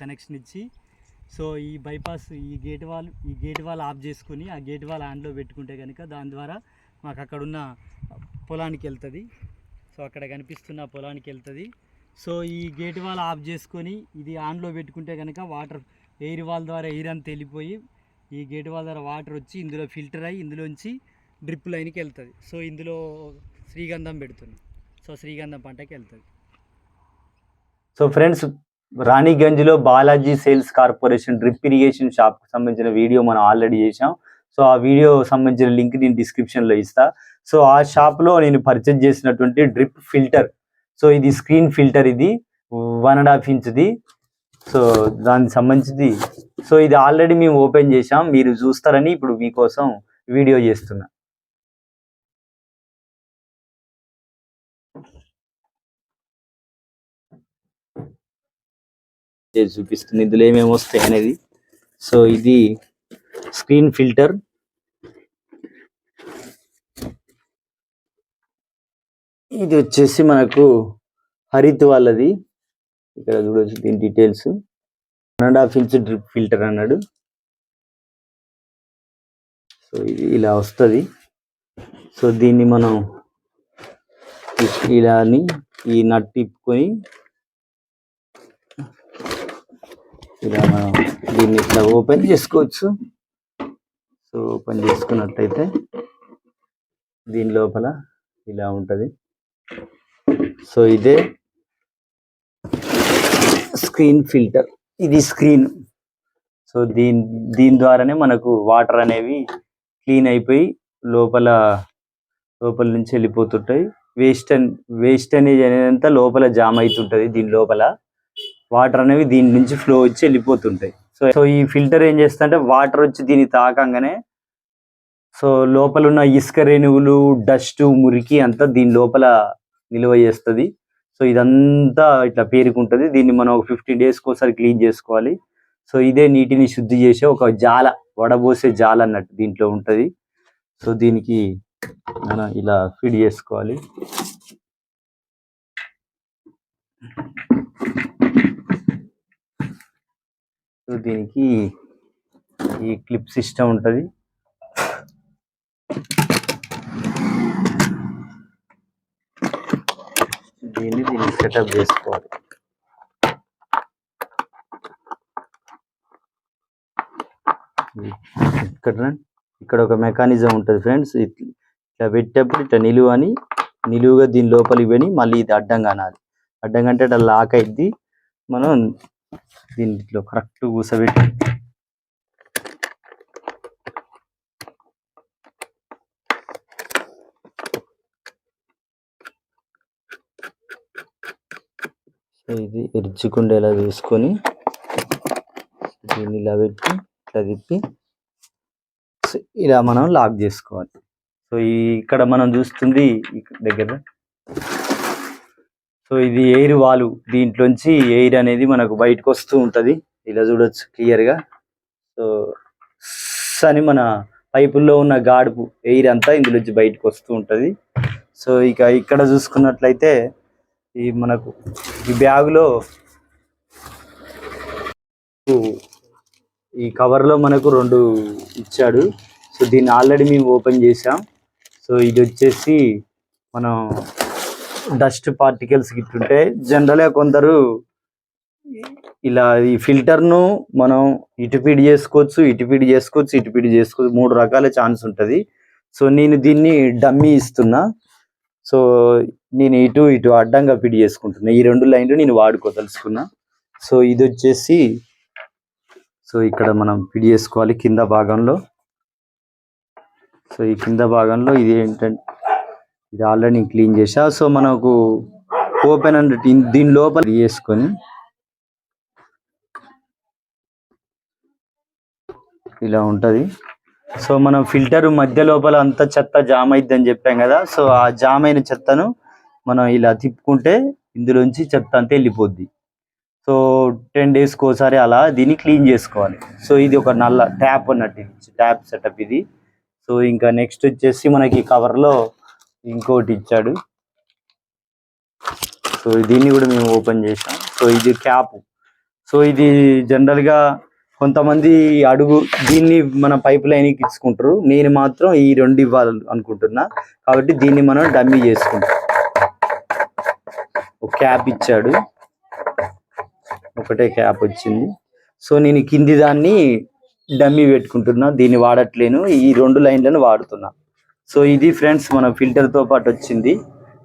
Connection ఇచ్చి so ఈ bypass ఈ గేట్ వాల్ ఈ గేట్ వాల్ ఆఫ్ చేసుకుని ఆ గేట్ వాల్ ఆన్లో పెట్టుకుంటే కనుక దాని ద్వారా మాకు అక్కడున్న పొలానికి వెళ్తుంది. సో అక్కడ కనిపిస్తున్న పొలానికి వెళ్తుంది. సో ఈ గేట్ వాల్ ఆఫ్ చేసుకొని ఇది ఆన్లో పెట్టుకుంటే కనుక వాటర్ ఎయిర్ వాల్ ద్వారా ఎయిర్ అంతా వెళ్ళిపోయి ఈ గేట్ వాల్ ద్వారా వాటర్ వచ్చి ఇందులో ఫిల్టర్ అయ్యి ఇందులోంచి డ్రిప్ లైన్కి వెళ్తుంది. సో ఇందులో శ్రీగంధం పెడుతుంది సో శ్రీగంధం పంటకి వెళ్తుంది. So friends రాణిగంజ్లో Balaji sales corporation drip irrigation షాప్కి సంబంధించిన వీడియో మనం ఆల్రెడీ చేసాం సో ఆ వీడియో సంబంధించిన లింక్ నేను డిస్క్రిప్షన్లో ఇస్తా. సో ఆ షాప్లో నేను పర్చేజ్ చేసినటువంటి డ్రిప్ ఫిల్టర్. సో ఇది స్క్రీన్ ఫిల్టర్ ఇది. వన్ అండ్ హాఫ్ ఇంచ్ది. సో దానికి సంబంధించింది. సో ఇది ఆల్రెడీ మేము ఓపెన్ చేసాం మీరు చూస్తారని ఇప్పుడు మీకోసం వీడియో చేస్తున్నా. చేసి చూపిస్తుంది. ఇందులో ఏమేమి వస్తాయి అనేది. సో ఇది స్క్రీన్ ఫిల్టర్. ఇది వచ్చేసి మనకు హరిత్ వాళ్ళది. ఇక్కడ చూడవచ్చు దీని details. One and half inch drip filter అన్నాడు. సో ఇది ఇలా వస్తుంది. సో దీన్ని మనం ఇలా అని ఈ నట్ తిప్పుకొని ఇలా మనం దీన్ని ఇట్లా ఓపెన్ చేసుకోవచ్చు. సో ఓపెన్ చేసుకున్నట్టయితే దీని లోపల ఇలా ఉంటుంది. సో ఇదే స్క్రీన్ ఫిల్టర్. ఇది స్క్రీన్. సో దీని దీని ద్వారానే మనకు వాటర్ అనేవి క్లీన్ అయిపోయి లోపల లోపల నుంచి వెళ్ళిపోతుంటాయి. వేస్ట్ వేస్ట్ అనేది అనేది లోపల జామ్ అవుతుంటుంది దీని లోపల. వాటర్ అనేవి దీని నుంచి ఫ్లో వచ్చి వెళ్ళిపోతుంటాయి. సో సో ఈ ఫిల్టర్ ఏం చేస్తుందంటే వాటర్ వచ్చి దీన్ని తాకంగానే సో లోపల ఉన్న ఇసుక రేణువులు డస్ట్ మురికి అంతా దీని లోపల నిల్వ చేస్తుంది. సో ఇదంతా ఇట్లా పేరుకుంటుంది. దీన్ని మనం ఒక ఫిఫ్టీన్ డేస్కి ఒకసారి క్లీన్ చేసుకోవాలి. సో ఇదే నీటిని శుద్ధి చేసే ఒక జాల వడబోసే జాల అన్నట్టు దీంట్లో ఉంటుంది. సో దీనికి మనం ఇలా ఫీడ్ చేసుకోవాలి. సో దీనికి ఈ క్లిప్ సిస్టమ్ ఉంటుంది. దీన్ని దీన్ని సెటప్ చేసుకోవాలి. ఇక్కడ ఇక్కడ ఒక మెకానిజం ఉంటుంది ఫ్రెండ్స్. ఇట్లా పెట్టేప్పుడు ఇట్లా నిలువ అని నిలువుగా దీని లోపలికి పోయి మళ్ళీ ఇది అడ్డంగా అనాలి. అడ్డంగా అంటే ఇట్లా లాక్ అయింది మనం దీంట్లో కరెక్ట్ కూసబెట్టి సో ఇది ఎరుచుకుండేలా చూసుకొని దీన్ని ఇలా పెట్టి ఇట్లా తిప్పి ఇలా మనం లాక్ చేసుకోవాలి. సో ఈ ఇక్కడ మనం చూస్తుంది దగ్గర సో ఇది ఎయిర్ వాలు. దీంట్లోంచి ఎయిర్ అనేది మనకు బయటకు వస్తూ ఉంటది. ఇలా చూడొచ్చు క్లియర్గా. సో అని మన పైపుల్లో ఉన్న గాడుపు ఎయిర్ అంతా ఇందులోంచి బయటకు వస్తూ ఉంటది. సో ఇక ఇక్కడ చూసుకున్నట్లయితే ఈ మనకు ఈ బ్యాగులో ఈ కవర్లో మనకు రెండు ఇచ్చాడు. సో దీన్ని ఆల్రెడీ మేము ఓపెన్ చేసాం సో ఇది వచ్చేసి మనం డస్ట్ పార్టికల్స్ గిట్టుంటే జనరల్గా కొందరు ఇలా ఈ ఫిల్టర్ను మనం ఇటు చేసుకోవచ్చు ఇటు చేసుకోవచ్చు ఇటు చేసుకోవచ్చు మూడు రకాల ఛాన్స్ ఉంటది. సో నేను దీన్ని డమ్మీ ఇస్తున్నా. సో నేను ఇటు ఇటు అడ్డంగా పిడి చేసుకుంటున్నా. ఈ రెండు లైన్లు నేను వాడుకోదలుచుకున్నా. సో ఇది వచ్చేసి సో ఇక్కడ మనం పిడి చేసుకోవాలి కింద భాగంలో. సో ఈ కింద భాగంలో ఇది ఏంటంటే ఇది ఆల్రెడీ క్లీన్ చేసా సో మనకు ఓపెన్ అండ్ దీని లోపల వేసుకొని ఇలా ఉంటది. సో మనం ఫిల్టర్ మధ్య లోపల అంత చెత్త జామ్ అయిద్దని చెప్పాం కదా. సో ఆ జామ్ అయిన చెత్తను మనం ఇలా తిప్పుకుంటే ఇందులోంచి చెత్త అంతా వెళ్ళిపోద్ది. సో టెన్ డేస్కి ఒకసారి అలా దీన్ని క్లీన్ చేసుకోవాలి. సో ఇది ఒక నల్ల ట్యాప్ అన్నట్టు ట్యాప్ సెటప్ ఇది. సో ఇంకా నెక్స్ట్ వచ్చేసి మనకి కవర్లో ఇంకోటి ఇచ్చాడు. సో దీన్ని కూడా మేము ఓపెన్ చేసాం సో ఇది క్యాప్. సో ఇది జనరల్గా కొంతమంది అడుగు దీన్ని మన పైప్ లైన్కి ఇచ్చుకుంటారు. నేను మాత్రం ఈ రెండు ఇవ్వాలి అనుకుంటున్నా. కాబట్టి దీన్ని మనం డమ్మీ చేసుకుంటాం. ఒక క్యాప్ ఇచ్చాడు. ఒకటే క్యాప్ వచ్చింది. సో నేను కింది దాన్ని డమ్మీ పెట్టుకుంటున్నా. దీన్ని వాడట్లేను. ఈ రెండు లైన్లను వాడుతున్నా. సో ఇది ఫ్రెండ్స్ మన ఫిల్టర్తో పాటు వచ్చింది.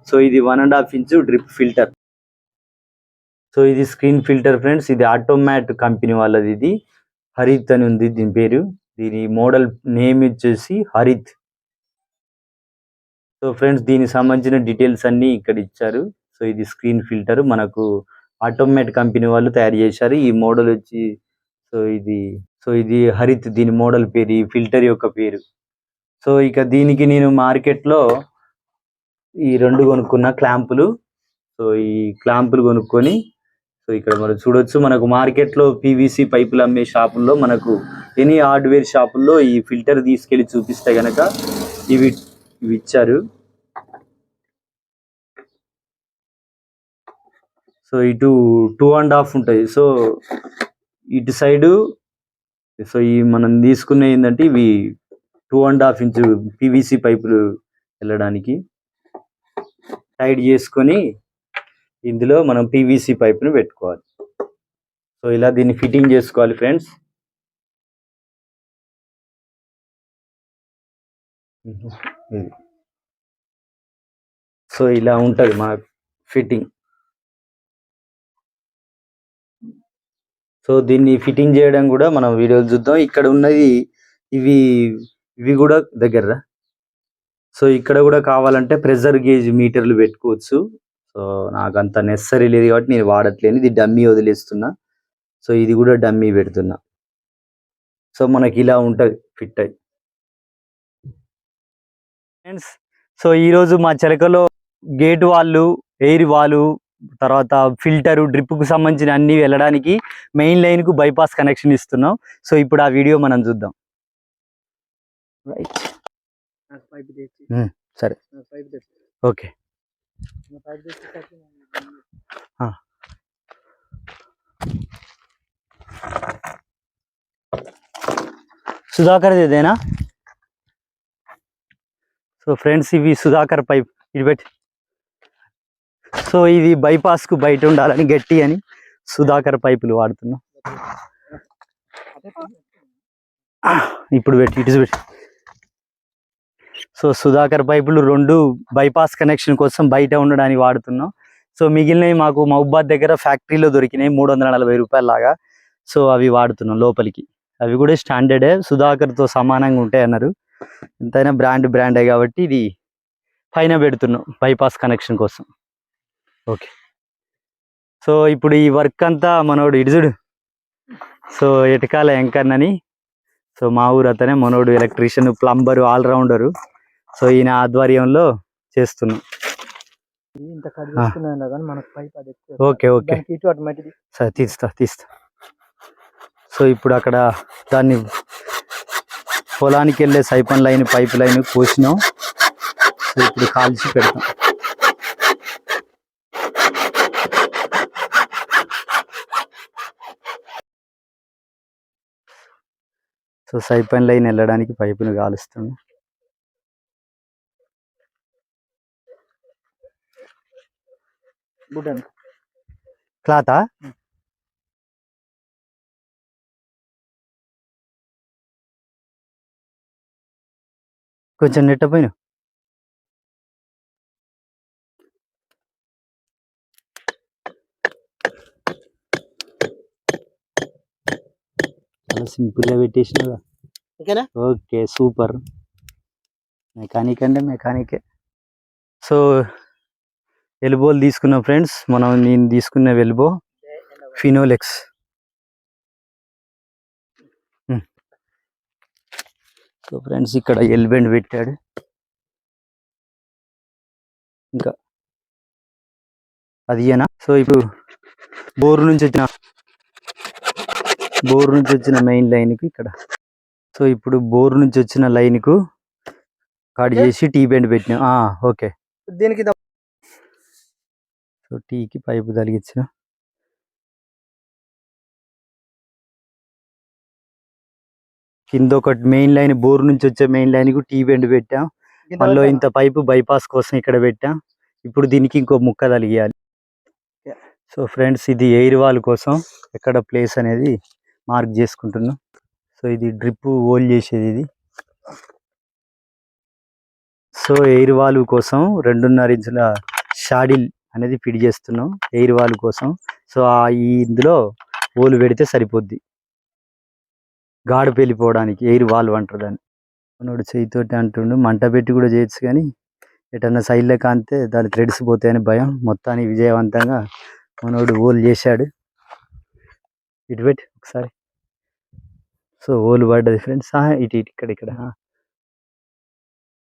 సో ఇది one and half inch drip filter. So ఇది స్క్రీన్ ఫిల్టర్ ఫ్రెండ్స్ ఇది ఆటోమాట్ కంపెనీ వాళ్ళది ఇది. హరిత్ అని ఉంది దీని పేరు. దీని మోడల్ నేమ్ వచ్చేసి హరిత్. సో ఫ్రెండ్స్ దీనికి సంబంధించిన డీటెయిల్స్ అన్ని ఇక్కడ ఇచ్చారు. సో ఇది స్క్రీన్ ఫిల్టర్ మనకు ఆటోమేట్ కంపెనీ వాళ్ళు తయారు చేశారు. ఈ మోడల్ వచ్చి సో ఇది సో ఇది హరిత్ దీని మోడల్ పేరు ఈ ఫిల్టర్ యొక్క పేరు. సో ఇక దీనికి నేను మార్కెట్లో ఈ రెండు కొనుక్కున్న క్లాంపులు. సో ఈ క్లాంపులు కొనుక్కొని సో ఇక్కడ మనం చూడొచ్చు మనకు మార్కెట్లో పీవీసీ పైపులు అమ్మే షాపుల్లో మనకు ఎనీ హార్డ్వేర్ షాపుల్లో ఈ ఫిల్టర్ తీసుకెళ్ళి చూపిస్తే గనక ఇవి ఇవి ఇచ్చారు. సో ఇటు టూ అండ్ హాఫ్ ఉంటాయి. సో ఇటు సైడు సో ఈ మనం తీసుకునే ఏంటంటే ఇవి two and half inch PVC పైపులు వెళ్ళడానికి టైడ్ చేసుకొని ఇందులో మనం పీవీసీ పైప్ను పెట్టుకోవాలి. సో ఇలా దీన్ని ఫిట్టింగ్ చేసుకోవాలి ఫ్రెండ్స్. సో ఇలా ఉంటుంది మన ఫిట్టింగ్. సో దీన్ని ఫిట్టింగ్ చేయడం కూడా మనం వీడియోలు చూద్దాం. ఇక్కడ ఉన్నది ఇవి ఇవి కూడా దగ్గర సో ఇక్కడ కూడా కావాలంటే ప్రెషర్ గేజ్ మీటర్లు పెట్టుకోవచ్చు. సో నాకు అంత నెసరీ లేదు కాబట్టి నేను వాడట్లేను. ఇది డమ్మీ వదిలేస్తున్నా. సో ఇది కూడా డమ్మీ పెడుతున్నా. సో మనకి ఇలా ఉంటుంది ఫిట్ అయి. ఫ్రెండ్స్ సో ఈరోజు మా చిలకలో గేట్ వాళ్ళు ఎయిర్ వాళ్ళు తర్వాత ఫిల్టర్ డ్రిప్కు సంబంధించిన అన్ని వెళ్ళడానికి మెయిన్ లైన్కు బైపాస్ కనెక్షన్ ఇస్తున్నాం. సో ఇప్పుడు ఆ వీడియో మనం చూద్దాం. రైట్. సరే. ఓకే. సుధాకర్ ఇదేనా? సో ఫ్రెండ్స్ ఇవి సుధాకర్ పైప్. ఇది పెట్టి. సో ఇది bypass కు బయట ఉండాలని గట్టి అని సుధాకర్ పైపులు వాడుతున్నాం. ఇప్పుడు పెట్టి ఇటు పెట్టి సో సుధాకర్ పైపులు రెండు బైపాస్ కనెక్షన్ కోసం బయట ఉండడానికి వాడుతున్నాం. సో మిగిలినవి మాకు మహబాద్ దగ్గర ఫ్యాక్టరీలో దొరికినాయి మూడు వందల నలభై రూపాయల లాగా. సో అవి వాడుతున్నాం లోపలికి. అవి కూడా స్టాండర్డే సుధాకర్తో సమానంగా ఉంటాయి అన్నారు. ఎంతైనా బ్రాండ్ బ్రాండే కాబట్టి ఇది పైన పెడుతున్నాం బైపాస్ కనెక్షన్ కోసం. ఓకే సో ఇప్పుడు ఈ వర్క్ అంతా మనోడు ఇడుజుడు సో ఎటకాల ఎంకన్నని సో మా ఊరు అతనే మనోడు ఎలక్ట్రీషియన్ ప్లంబర్ ఆల్రౌండరు సో ఈయన ఆధ్వర్యంలో చేస్తున్నాం. Okay okay. సరే తీస్తా తీస్తా. సో ఇప్పుడు అక్కడ దాన్ని పొలానికి వెళ్ళే సైపన్ లైన్ పైప్ లైన్ కోసినాం. సో ఇప్పుడు కాల్చి పెడతాం. సో సైపన్ లైన్ వెళ్ళడానికి పైపును కాలుస్తున్నాం. గుడ్డను క్లాతా? కొంచెం నెట్టపోయిన చాలా సింపుల్గా పెట్టేసినగా ఓకేనా? Okay super. మెకానిక్ అంటే మెకానికే. సో ఎల్బోలు తీసుకున్నాం ఫ్రెండ్స్ మనం నేను తీసుకున్న ఎల్బో ఫినోలెక్స్. సో ఫ్రెండ్స్ ఇక్కడ ఎల్బెండ్ పెట్టాడు. ఇంకా అది ఏనా సో ఇప్పుడు బోర్ నుంచి వచ్చిన బోర్ నుంచి వచ్చిన మెయిన్ లైన్కి ఇక్కడ. సో ఇప్పుడు బోర్ నుంచి వచ్చిన లైన్కు కట్ చేసి టీ బెండ్ పెట్టినాం ఆ, ఓకే. దీనికి సో టీకి పైపు తగిలించిన కింద ఒకటి మెయిన్ లైన్ బోర్ నుంచి వచ్చే మెయిన్ లైన్కు టీ బెండ్ పెట్టాం. మళ్ళీ? ఇంత పైపు బైపాస్ కోసం ఇక్కడ పెట్టాం. ఇప్పుడు దీనికి ఇంకో ముక్క తలిగియాలి Yeah. సో ఫ్రెండ్స్ ఇది ఎయిర్ వాల్ కోసం ఎక్కడ ప్లేస్ అనేది మార్క్ చేసుకుంటున్నాం. సో ఇది డ్రిప్ హోల్ చేసేది ఇది. సో ఎయిర్ వాల్ కోసం రెండున్నర ఇంచుల షాడిల్ అనేది ఫిట్ చేస్తున్నాం ఎయిర్ వాల్ కోసం. సో ఆ ఈ ఇందులో ఓలు పెడితే సరిపోద్ది. గాడు పెళ్ళిపోవడానికి ఎయిర్ వాల్ అంటారు దాన్ని. మనోడు చేయితోటి అంటుండు మంట పెట్టి కూడా చేయొచ్చు కానీ ఎటన్నా సైడ్లో కాంతే దాని థ్రెడ్స్ పోతాయని భయం. మొత్తానికి విజయవంతంగా మనోడు ఓలు చేశాడు. ఇటు పెట్టి ఒకసారి. సో ఓలు పడ్డది ఫ్రెండ్స్. ఇటు ఇటు ఇక్కడ ఇక్కడ.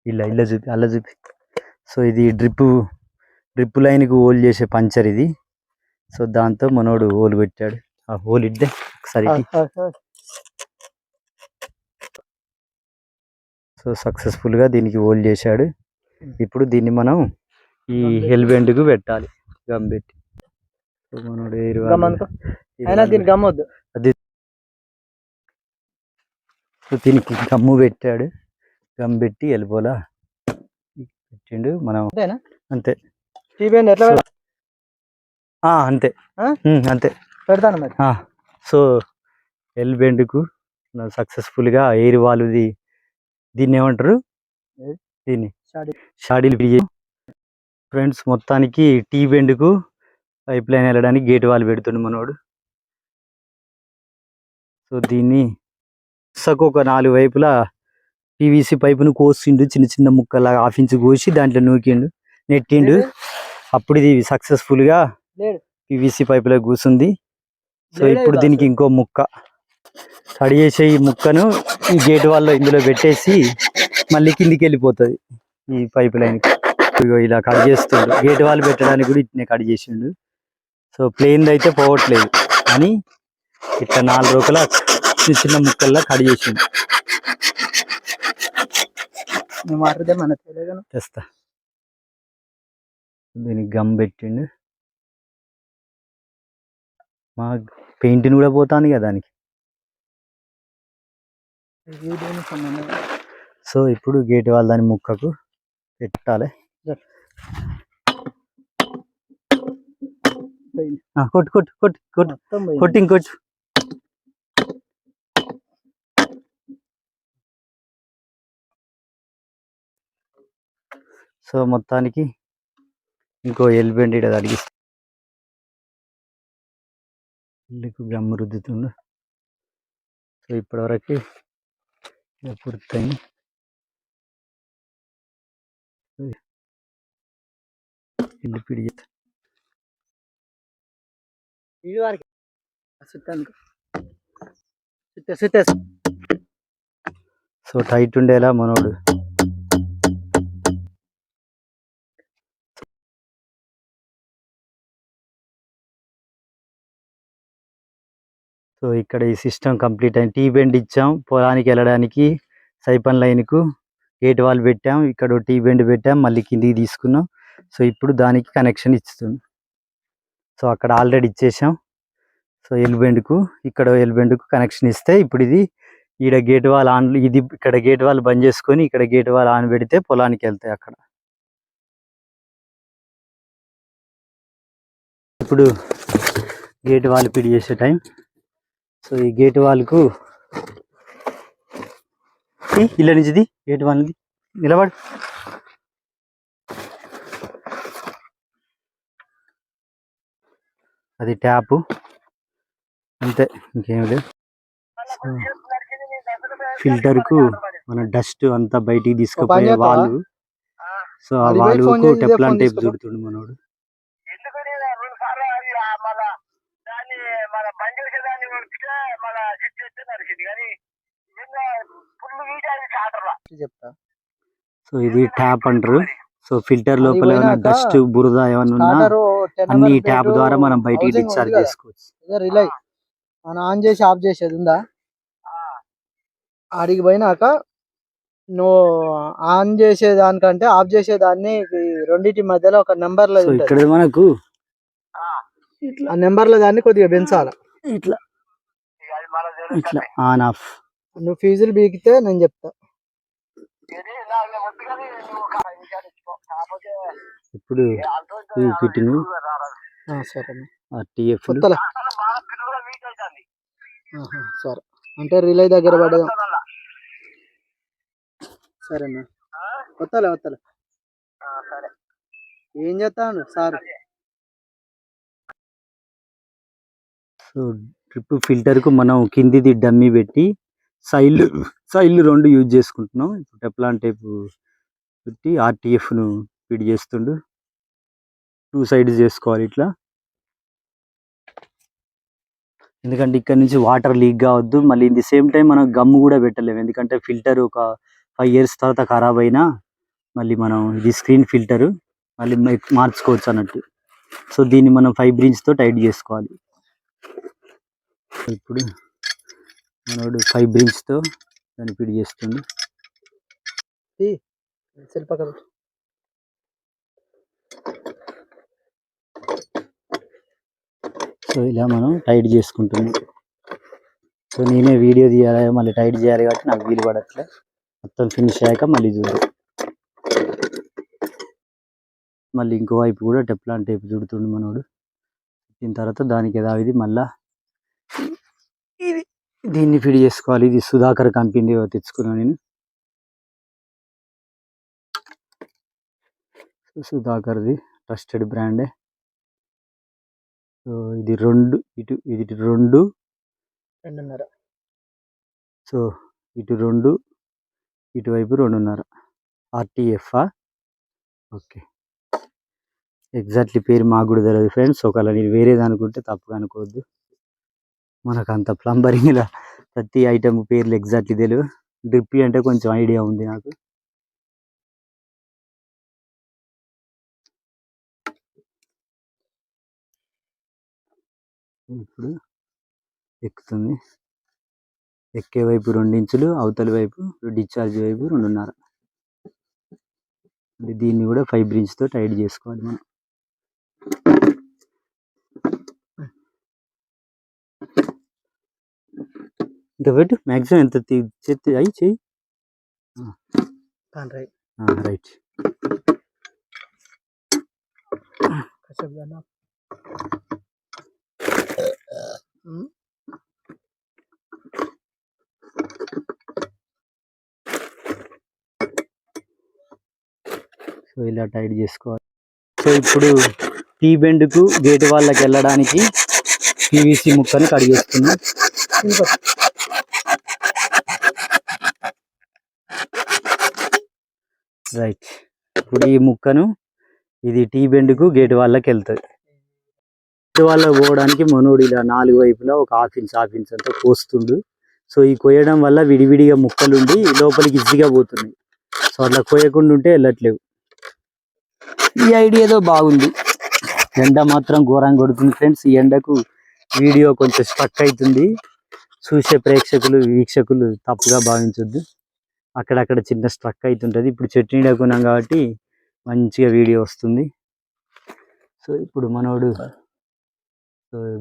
ఇలా ఇలా చూపి అలా చూపి. సో ఇది డ్రిప్ డ్రిప్ లైన్కి హోల్ చేసే పంచర్ ఇది. సో దాంతో మనోడు హోల్ పెట్టాడు. ఆ హోల్ ఇద్దే ఒకసారి. సో సక్సెస్ఫుల్గా దీనికి హోల్ చేశాడు. ఇప్పుడు దీన్ని మనం ఈ హెల్బెండ్కు పెట్టాలి. గమ్ పెట్టి సో మనోడు దీనికి గమ్మొద్దు. సో దీనికి గమ్ము పెట్టాడు. గమ్ పెట్టి ఎల్బోలా పెట్టిండు. మనం అంతే. టీ బెండ్ ఎట్లా అంతే. అంతే. పెడతాను మరి. సో ఎల్ బెండ్కు సక్సెస్ఫుల్గా ఎయిర్ వాల్వ్ది దీన్ని ఏమంటారు? దీన్ని షాడిల్. షాడిల్ ఫ్రెండ్స్ మొత్తానికి టీ బెండ్కు పైప్ లైన్ వెళ్ళడానికి గేట్ వాల్ పెడుతుండు మనోడు. సో దీన్ని సకు ఒక నాలుగు వైపులా పీవీసీ పైపును కోసిండు చిన్న చిన్న ముక్కలాగా హాఫ్ ఇంచ్ కోసి దాంట్లో నూకిండు నెట్టిండు. అప్పుడు ఇది సక్సెస్ఫుల్గా పీవీసీ పైపులో కూసుంది. సో ఇప్పుడు దీనికి ఇంకో ముక్క. కడి చేసే ఈ ముక్కను ఈ గేట్ వాళ్ళ ఇందులో పెట్టేసి మళ్ళీ కిందికి వెళ్ళిపోతుంది. ఈ పైప్ లైన్ ఇగో ఇలా కట్ చేస్తుండు. గేట్ వాల్ పెట్టడానికి కూడా ఇట్నే కట్ చేసిండు. సో ప్లేన్ అయితే పోవట్లేదు. కానీ ఇట్లా నాలుగు రోజుల చిన్న చిన్న ముక్కల్లా కట్ చేసిండు. తెస్తా. దీనికి గమ్ పెట్టిండు. మా పెయింటింగ్ కూడా పోతాంది కదా దానికి. సో ఇప్పుడు గేట్ వాళ్ళ దాని ముక్కకు పెట్టాలి. కొట్టు కొట్టు కొట్టు కొట్టు. కొట్టి ఇంకొట్టు సో మొత్తానికి ఇంకో ఎలిబెంట్ ఇక్కడ ఇల్లుకు గమ్ము రుద్దుతుండు? సో ఇప్పటివరకు పూర్తయింది. ఇల్లు పిడి సో టైట్ ఉండేలా మనోడు సో ఇక్కడ ఈ సిస్టమ్ కంప్లీట్ అయింది. టీ బెండ్ ఇచ్చాం. పొలానికి వెళ్ళడానికి సైపన్ లైన్కు గేట్ వాల్ పెట్టాం. ఇక్కడ టీ బెండ్ పెట్టాం. మళ్ళీ కిందికి తీసుకున్నాం. సో ఇప్పుడు దానికి కనెక్షన్ ఇస్తుంది. సో అక్కడ ఆల్రెడీ ఇచ్చేసాం. సో ఎల్బెండ్కు ఇక్కడ ఎల్బెండ్కు కనెక్షన్ ఇస్తే ఇప్పుడు ఇది ఈడ గేట్ వాల్ ఆన్ ఇది ఇక్కడ గేట్ వాల్ బంద్ చేసుకొని ఇక్కడ గేట్ వాల్ ఆన్ పెడితే పొలానికి వెళ్తాయి అక్కడ. ఇప్పుడు గేట్ వాల్ పిడి చేసే టైం. సో ఈ గేట్ వాల్కు ఇలా నుంచిది? గేట్ వాల్ది నిలబడు. అది ట్యాపు. అంతే ఇంకేం లేదు. ఫిల్టర్కు మన డస్ట్ అంతా బయటికి తీసుకుపోయే? వాళ్ళు. సో ఆ వాళ్ళు టెప్లాన్ టైప్. చుడుతుండు మనోడు ఎందుకని రెండు సార్లు అది ఆ మన దాన్ని మన బండి దాన్ని కొడితే మన సిట్ చేస్తే నడిచింది కానీ ఫుల్ వీటి అది చాటర్లా చెప్తా. సో ఇది ట్యాప్ అంటారు. సో ఫిల్టర్ లోపల ఏమైనా డస్ట్ బురద ఏమైనా ఉన్నా అన్ని ట్యాప్ ద్వారా మనం బయటికి డిశ్చార్జ్ చేసుకోవచ్చు. రిలై. మనం ఆన్ చేసి ఆఫ్ చేసేది ఉందా? ఆడికి పోయినాక నువ్వు ఆన్ చేసే దానికంటే ఆఫ్ చేసే దాన్ని ఈ రెండింటి మధ్యలో ఒక నెంబర్లో. ఇక్కడ మనకు ఆ. నెంబర్లో దాన్ని కొద్దిగా పెంచాలి. ఇట్లా. ఇట్లా ఆన్ ఆఫ్. నువ్వు ఫీజులు బీకితే నేను చెప్తా. ఇప్పుడు ఈ ఫిట్టింగ్ సరే టీఎఫ్ సరే. అంటే రిలై దగ్గర పడదాం. సరేనా? కొత్తలే కొత్తలే? ఆ, సరే ఏం చేస్తాను సార్? సో డ్రిప్ ఫిల్టర్కు మనం కిందిది డమ్మీ పెట్టి సైడ్లు సైడ్లు రెండు యూజ్ చేసుకుంటున్నాం. ఇప్పుడు టెప్లాన్ టైప్ పెట్టి ఆర్టీఎఫ్ను ఫిట్ చేస్తుండు. టూ సైడ్స్ చేసుకోవాలి ఇట్లా. ఎందుకంటే ఇక్కడ నుంచి వాటర్ లీక్ కావద్దు. మళ్ళీ ఇన్ ది సేమ్ టైం మనం గమ్ కూడా పెట్టలేము. ఎందుకంటే ఫిల్టర్ ఒక ఫైవ్ ఇయర్స్ తర్వాత ఖరాబ్ అయినా మళ్ళీ మనం ఇది స్క్రీన్ ఫిల్టర్ మళ్ళీ మార్చుకోవచ్చు అన్నట్టు. సో దీన్ని మనం ఫైవ్తో టైట్ చేసుకోవాలి. ఇప్పుడు మనోడు ఫైవ్తో దాన్ని చేస్తుండు. శిల్పక సో ఇలా మనం టైట్ చేసుకుంటున్నాం. సో నేనే వీడియో తీయాలి మళ్ళీ టైట్ చేయాలి కాబట్టి నాకు వీలు పడట్లే. మొత్తం ఫినిష్ అయ్యాక మళ్ళీ చూద్దాం. మళ్ళీ ఇంకో వైపు కూడా టెప్లాన్ టైప్ చుడుతుండు మనోడు. దీని తర్వాత దానికి యథావిధి మళ్ళా దీన్ని ఫిట్ చేసుకోవాలి. ఇది సుధాకర్ కంపెనీ తెచ్చుకున్నాను నేను. సుధాకర్ది ట్రస్టెడ్ బ్రాండే. సో ఇది రెండు ఇటు ఇది రెండు. రెండున్నర. సో ఇటు రెండు ఇటువైపు రెండున్నర. RTF okay. ఎగ్జాక్ట్లీ పేరు మాకు కూడా తెలియదు ఫ్రెండ్స్. ఒకవేళ నేను వేరేది అనుకుంటే తప్పుగా అనుకోవద్దు. మనకు అంత ప్లంబరింగ్లో ప్రతి ఐటమ్ పేర్లు ఎగ్జాక్ట్లీ తెలియదు డ్రిప్పి అంటే కొంచెం ఐడియా ఉంది నాకు. ఇప్పుడు ఎక్కుతుంది. ఎక్కే వైపు రెండు ఇంచులు అవతలి వైపు డిశ్చార్జ్ వైపు రెండున్నర. దీన్ని కూడా ఫైవ్తో టైట్ చేసుకోవాలి మనం. ఇంకా పెట్టు మ్యాక్సిమం ఎంత తీ- చేతి అయి చెయ్యి. రైట్. సో ఇలా టైట్ చేసుకోవాలి. సో ఇప్పుడు టీ బెండ్కు గేట్ వాళ్ళకి వెళ్ళడానికి పీవీసీ ముక్కని కడిగేస్తున్నాం రైట్. ఇప్పుడు ఈ ముక్కను ఇది టీ బెండ్కు గేట్ వాళ్ళకి వెళ్తుంది గేటు వాళ్ళకి పోవడానికి మనోడు ఇలా నాలుగు వైపులా ఒక హాఫ్ ఇంచ్ హాఫ్ ఇంచ్ అంతా కోస్తుండు. సో ఈ కొయ్యడం వల్ల విడివిడిగా ముక్కలుండి లోపలికి ఈజీగా పోతున్నాయి. సో అట్లా కోయకుండా ఉంటే వెళ్ళట్లేవు. ఈ ఐడియా ఏదో బాగుంది. ఎండ మాత్రం ఘోరంగా కొడుతుంది ఫ్రెండ్స్. ఈ ఎండకు వీడియో కొంచెం స్టక్ అవుతుంది. చూసే ప్రేక్షకులు వీక్షకులు తప్పుగా భావించొద్దు. అక్కడక్కడ చిన్న స్ట్రక్ అవుతుంటది ఇప్పుడు చెట్టు నీడ కొన్నాం కాబట్టి మంచిగా వీడియో వస్తుంది. సో ఇప్పుడు మనోడు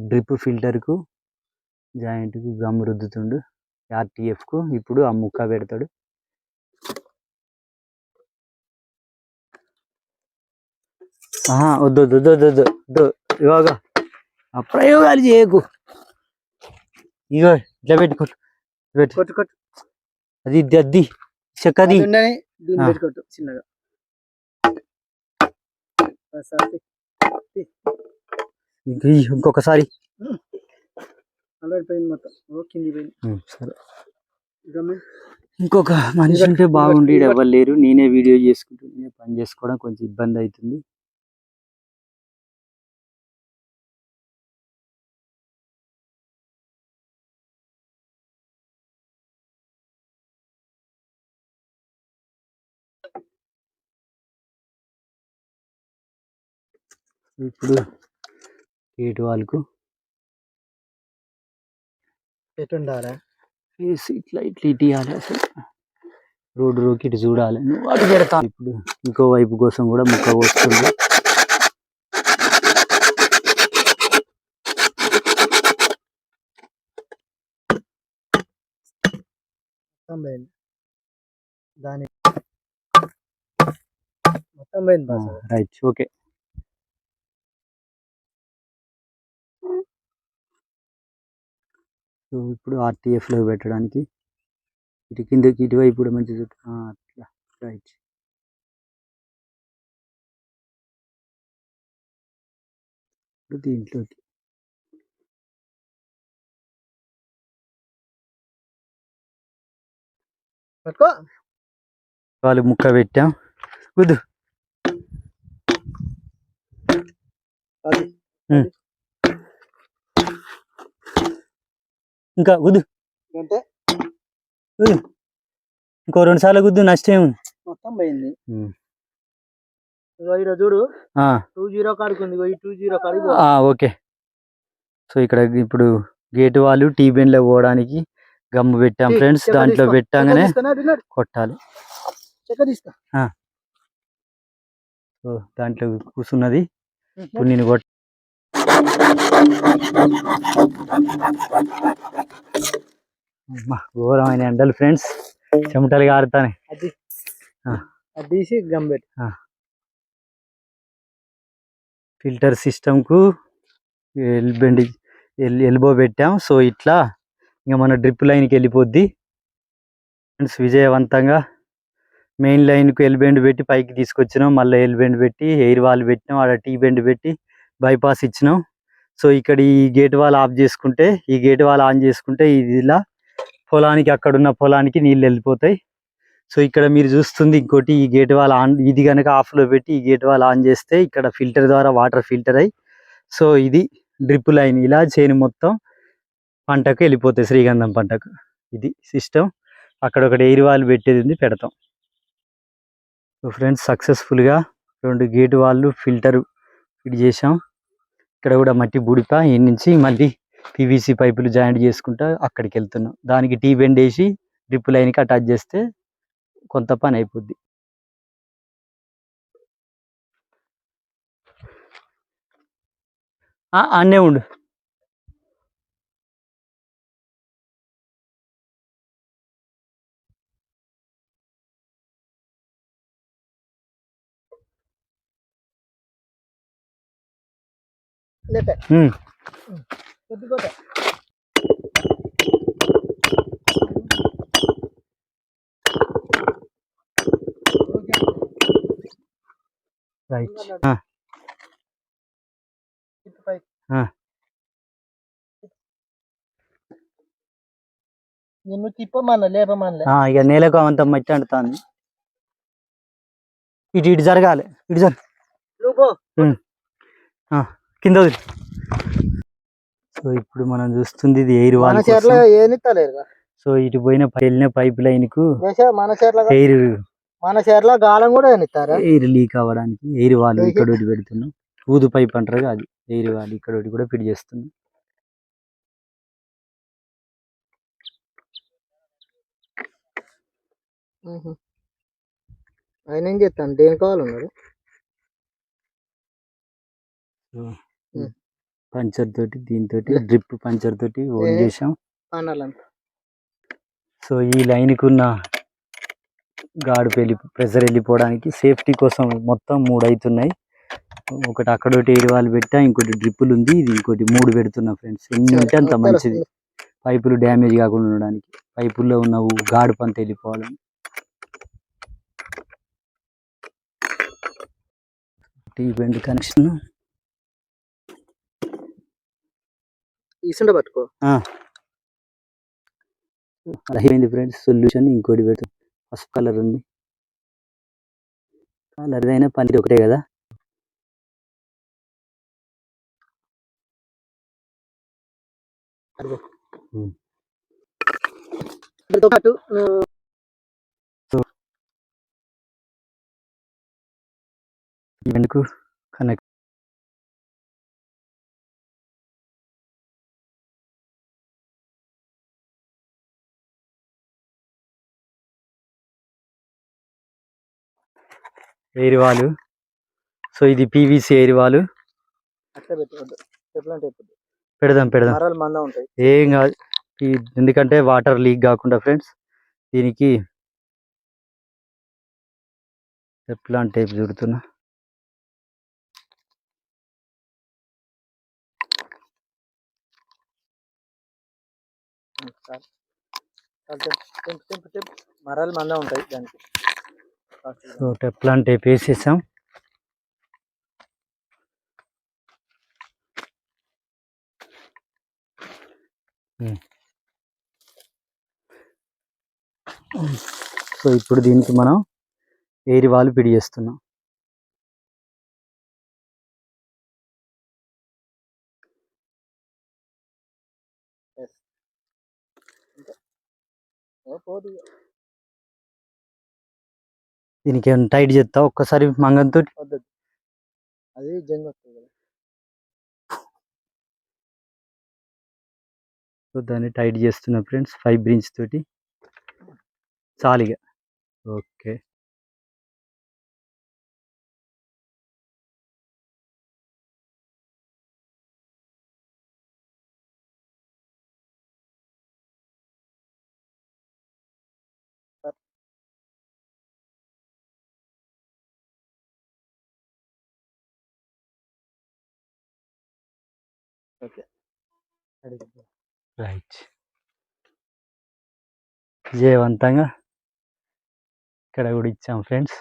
డ్రిప్ ఫిల్టర్కు జాయింట్కు గమ్ రుద్దుతుండు. ఆర్టీఎఫ్కు ఇప్పుడు ఆ ముక్క పెడతాడు. వద్దు వద్దు వద్దు వద్దు వద్దు ఇవాగ ఆ ప్రయోగాలు చేయకు. ఇగో ఇట్లా పెట్టుకోటు పెట్టు కొట్టు కొట్టు. అది ఇది అద్ది చెక్కది. పెట్టుకోట్టు చిన్నగా. ఇంకొకసారి. ఇంకొక మనిషి ఉంటే బాగుండి ఎవరు లేరు. నేనే వీడియో చేసుకుంటూ నేనే పని చేసుకోవడం కొంచెం ఇబ్బంది అవుతుంది ఇప్పుడు గేట్ వాళ్ళకు ఎటుండారా వేసి ఇట్లా ఇట్లా ఇటు ఇవ్వాలి అసలు. రోడ్డు రోకి ఇటు చూడాలి. నువ్వు అటు పెడతా. ఇప్పుడు ఇంకో వైపు కోసం కూడా ముక్క వస్తుంది మొత్తం పోయింది. దాని మొత్తం పోయింది బాస్ అది. Right okay. సో ఇప్పుడు RTF లో పెట్టడానికి ఇటు కిందకి ఇటువైపు కూడా మంచి అట్లా రైట్ ఇప్పుడు దీంట్లోకి. వాళ్ళు ముక్క పెట్టాం. వద్దు. ఇంకా వద్దు. ఇంకో రెండు సార్లు గుద్దు నష్టం మొత్తం పోయింది. ఈరోజు చూడు. ఆ, టూ జీరో కాడికి ఉంది ఇగో ఈ టూ జీరో కాడికి ఓకే. సో ఇక్కడ ఇప్పుడు గేట్ వాళ్ళు టీ బెన్లో పోవడానికి గమ్ము పెట్టాం ఫ్రెండ్స్. దాంట్లో. పెట్టాగానే. కొట్టాలి. సో దాంట్లో కూర్చున్నది. ఇప్పుడు నేను కొట్ అమ్మా, ఘోరమైన ఎండలు ఫ్రెండ్స్. చెమటలు కారుతానే అది. ఆ. అది తీసి గమ్ పెట్టి ఫిల్టర్ సిస్టమ్కు ఎల్బెండి ఎల్ ఎల్బో పెట్టాం. సో ఇట్లా ఇంకా మన డ్రిప్ లైన్కి వెళ్ళిపోద్ది. ఫ్రెండ్స్ విజయవంతంగా మెయిన్ లైన్కు ఎల్బెండ్ పెట్టి పైకి తీసుకొచ్చినాం. మళ్ళీ ఎల్బెండ్ పెట్టి ఎయిర్ వాల్ పెట్టినాం. ఆడ టీ బెండ్ పెట్టి బైపాస్ ఇచ్చినాం. సో ఇక్కడ ఈ గేట్ వాల్ ఆఫ్ చేసుకుంటే ఈ గేట్ వాల్ ఆన్ చేసుకుంటే ఇది ఇలా పొలానికి అక్కడున్న పొలానికి నీళ్ళు వెళ్ళిపోతాయి. సో ఇక్కడ మీరు చూస్తుంది ఇంకోటి ఈ గేట్ వాల్ ఆన్ ఇది కనుక ఆఫ్లో పెట్టి ఈ గేట్ వాల్ ఆన్ చేస్తే ఇక్కడ ఫిల్టర్ ద్వారా వాటర్ ఫిల్టర్ అయ్యి సో ఇది డ్రిప్ లైన్ ఇలా చేను మొత్తం పంటకు వెళ్ళిపోతాయి. శ్రీగంధం పంటకు ఇది సిస్టమ్. అక్కడ ఒకటి ఎయిర్ వాల్ పెట్టేది ఉంది పెడతాం. సో ఫ్రెండ్స్ సక్సెస్ఫుల్గా రెండు గేట్ వాళ్ళు ఫిల్టర్ ఫిట్ చేసాం ఇక్కడ కూడా మట్టి బుడిప ఈ నుంచి మళ్ళీ పీవీసీ పైపులు జాయింట్ చేసుకుంటా అక్కడికి వెళ్తున్నాం. దానికి టీ బెండ్ వేసి డ్రిప్ లైన్కి అటాచ్ చేస్తే కొంత పని అయిపోద్ది. అన్నే ఉండు. రైట్. నిన్ను తిప్పమన్న లేపమనలే ఆ, ఇక నేలకు అంత మట్టి అంటుతుంది. ఇటు ఇటు జరగాలి. ఇటు జర నువ్వు పో. కింద వదిలి. సో ఇప్పుడు మనం చూస్తుంది ఇది ఎయిర్ వాల్ సో ఇటు పోయిన వెళ్ళిన పైప్ లైన్కు దేశ మన చీరలో ఎయిర్ మన చీరలో గాలం కూడా ఏనిస్తారా ఎయిర్ లీక్ అవ్వడానికి ఎయిర్ వాల్ ఇక్కడ ఒకటి పెడుతున్నాం. ఊదు పైప్ అంటారు అది. ఎయిర్ వాల్ ఇక్కడ ఒకటి కూడా ఫిట్ చేస్తున్నాం. ఆయన ఏం చేస్తాను దేని కావాలన్నాడు ఉమ్. పంచర్ తోటి దీంతో డ్రిప్ పంచర్ తోటి ఓన్ చేసాం సో ఈ లైన్కి ఉన్న గాడు వెళ్ళి ప్రెషర్ వెళ్ళిపోవడానికి సేఫ్టీ కోసం మొత్తం మూడు అవుతున్నాయి ఒకటి అక్కడ ఒకటి ఏడు వాళ్ళు పెట్టా ఇంకోటి డ్రిప్పులు ఉంది ఇది ఇంకోటి మూడు పెడుతున్నా ఫ్రెండ్స్. ఎన్ని ఉంటే అంత మంచిది. పైపులు డ్యామేజ్ కాకుండా ఉండడానికి. పైపుల్లో ఉన్న గాడు పంత వెళ్ళిపోవాలని టీ బెండ్ కనెక్షన్. ఇసుండ పట్టుకో. అయిపోయింది ఫ్రెండ్స్ సొల్యూషన్ ఇంకోటి పెట్టు పసుపు కలర్ ఉంది. కలర్ అయినా పని ఒకటే కదా? ఈవెంట్కు కనెక్ట్ ఎయిర్ వాల్ సో ఇది పీవీసీ ఎయిర్ వాల్ పెడదాం పెడదాం. మరలు మంద ఉంటాయి. ఏం కాదు. ఎందుకంటే వాటర్ లీక్ కాకుండా ఫ్రెండ్స్ దీనికి ఎప్లాంట్ టైప్ చుడుతున్నా. మరలు మంద ఉంటాయి దానికి. సో టెప్లాన్ టైప్ వేసేసాం. సో ఇప్పుడు దీనికి మనం ఎయిర్ వాల్ పిడి చేస్తున్నాం. పోదు దీనికి ఏమైనా టైట్ చేస్తా ఒక్కసారి మంగంతో వద్దు అది జంగ్ సో దాన్ని టైట్ చేస్తున్నా ఫ్రెండ్స్ ఫైవ్ బ్రిన్స్ తోటి చాలిగా. ఓకే. ఓకే. రైట్. విజయవంతంగా ఇక్కడ కూడా ఇచ్చాం ఫ్రెండ్స్.